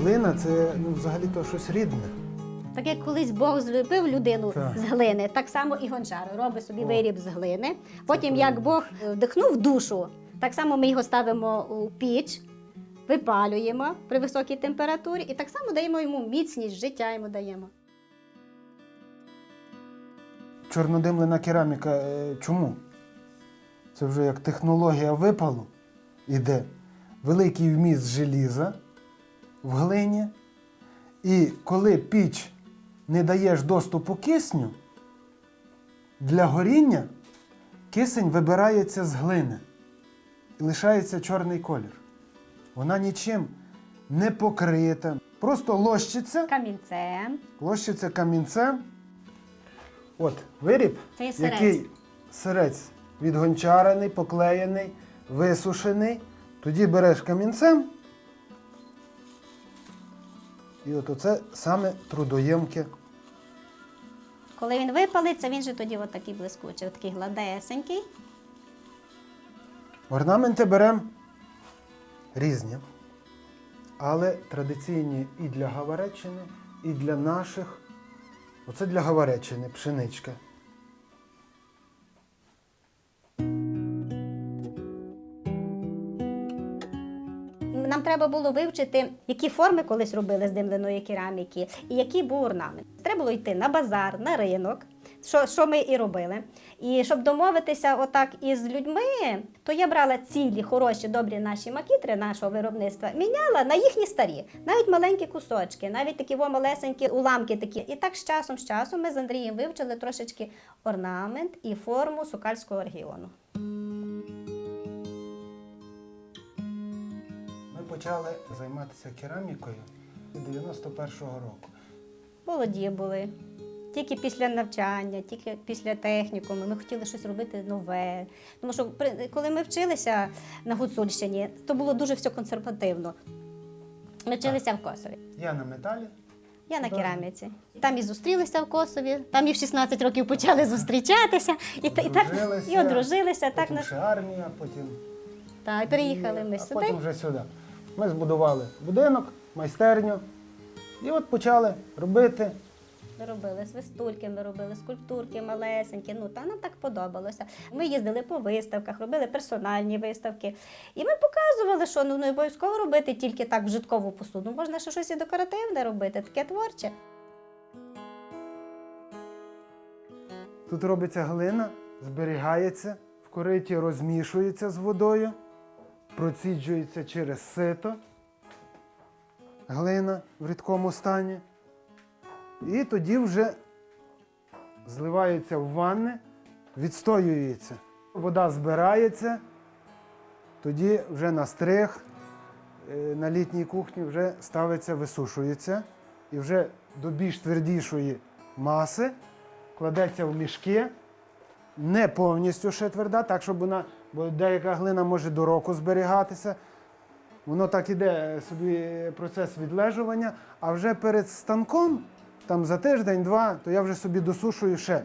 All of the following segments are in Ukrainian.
глина це ну, взагалі то щось рідне. Так як колись Бог зліпив людину Так. з глини, так само і гончар робить собі О. виріб з глини. Потім, як Бог вдихнув душу, так само ми його ставимо у піч, випалюємо при високій температурі і так само даємо йому міцність, життя йому даємо. Чорнодимлена кераміка. е, Чому? Це вже як технологія випалу іде. Великий вміст желіза в глині. І коли піч не даєш доступу кисню, для горіння кисень вибирається з глини і лишається чорний колір. Вона нічим не покрита, просто лощиться, Камінцем. лощиться камінцем. От виріб, Це є сирець. який сирець відгончарений, поклеєний, висушений. Тоді береш камінцем. І от оце саме трудоємке. Коли він випалиться, він же тоді от такий блискучий, от такий гладесенький. Орнаменти беремо різні, але традиційні і для Гавареччини, і для наших. Оце для Гавареччини пшеничка. Нам треба було вивчити, які форми колись робили з димленої кераміки і який був орнамент. Треба було йти на базар, на ринок, що, що ми і робили. І щоб домовитися отак із людьми, то я брала цілі, хороші, добрі наші макітри нашого виробництва, міняла на їхні старі, навіть маленькі кусочки, навіть такі во малесенькі уламки такі. І так з часом, з часом ми з Андрієм вивчили трошечки орнамент і форму сукальського регіону. Почали займатися керамікою 91-го року. Молоді були. Тільки після навчання, тільки після технікуму. Ми хотіли щось робити нове. Тому що коли ми вчилися на Гуцульщині, то було дуже все консервативно. Ми вчилися в Косові. Я на металі. Я на кераміці. Там і зустрілися в Косові, там і в 16 років почали зустрічатися, і, і так і одружилися. Так, потім наш... ще армія, потім. так, і приїхали ми а сюди. потім вже сюди. Ми збудували будинок, майстерню. І от почали робити. Ми робили свистульки, ми робили скульптурки малесенькі. Ну та нам так подобалося. Ми їздили по виставках, робили персональні виставки. І ми показували, що ну не обов'язково робити тільки так вжиткову посуду. Можна ще щось і декоративне робити, таке творче. Тут робиться глина, зберігається, в кориті розмішується з водою, проціджується через сито, глина в рідкому стані. І тоді вже зливається в ванни, відстоюється. Вода збирається, тоді вже на стриг, е, на літній кухні вже ставиться, висушується. І вже до більш твердішої маси кладеться в мішки, не повністю ще тверда, так, щоб вона, бо деяка глина може до року зберігатися. Воно так іде е, собі процес відлежування, а вже перед станком, там за тиждень-два, то я вже собі досушую ще.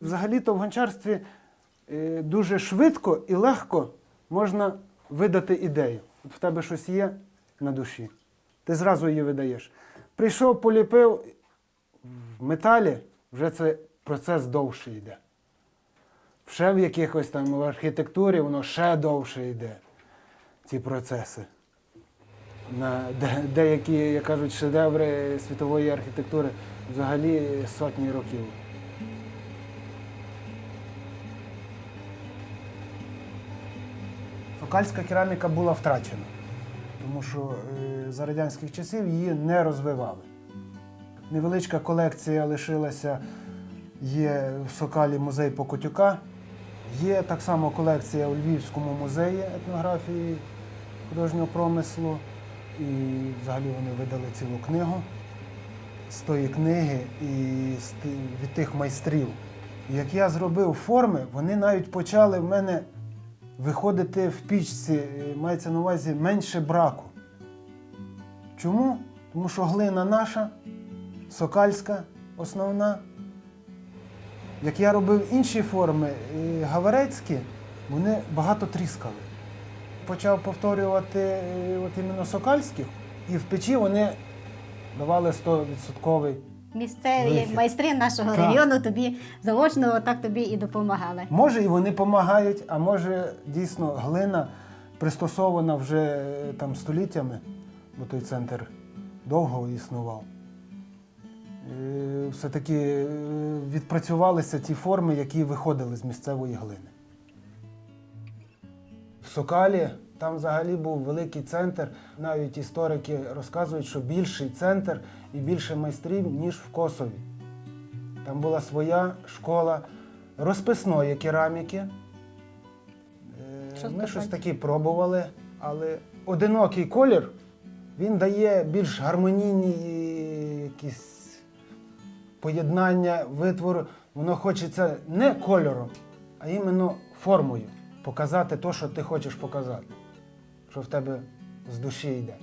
Взагалі-то в гончарстві е, дуже швидко і легко можна видати ідею. От в тебе щось є на душі, ти зразу її видаєш. Прийшов, поліпив в металі, вже це процес довше йде. Ще в якихось там в архітектурі воно ще довше йде, ці процеси. На деякі, як кажуть, шедеври світової архітектури взагалі сотні років. Сокальська кераміка була втрачена, тому що е, за радянських часів її не розвивали. Невеличка колекція лишилася, є в Сокалі музей Покотюка, є так само колекція у Львівському музеї етнографії художнього промислу. І взагалі вони видали цілу книгу з тої книги і від тих майстрів. Як я зробив форми, вони навіть почали в мене виходити в пічці, мається на увазі менше браку. Чому? Тому що глина наша, сокальська, основна. Як я робив інші форми гаварецькі, вони багато тріскали. почав повторювати е, от іменно сокальських, і в печі вони давали 100% Місцеві Вихід. майстри нашого Так. регіону тобі заочно так тобі і допомагали. Може, і вони допомагають, а може, дійсно, глина пристосована вже е, там століттями, бо той центр довго існував. Е, Все-таки е, відпрацювалися ті форми, які виходили з місцевої глини. В Сокалі там взагалі був великий центр. Навіть історики розказують, що більший центр і більше майстрів, ніж в Косові. Там була своя школа розписної кераміки. Е, Що Ми щось таке пробували, але одинокий колір він дає більш гармонійні якісь поєднання витвору. Воно хочеться не кольором, а іменно формою показати те, що ти хочеш показати, що в тебе з душі йде.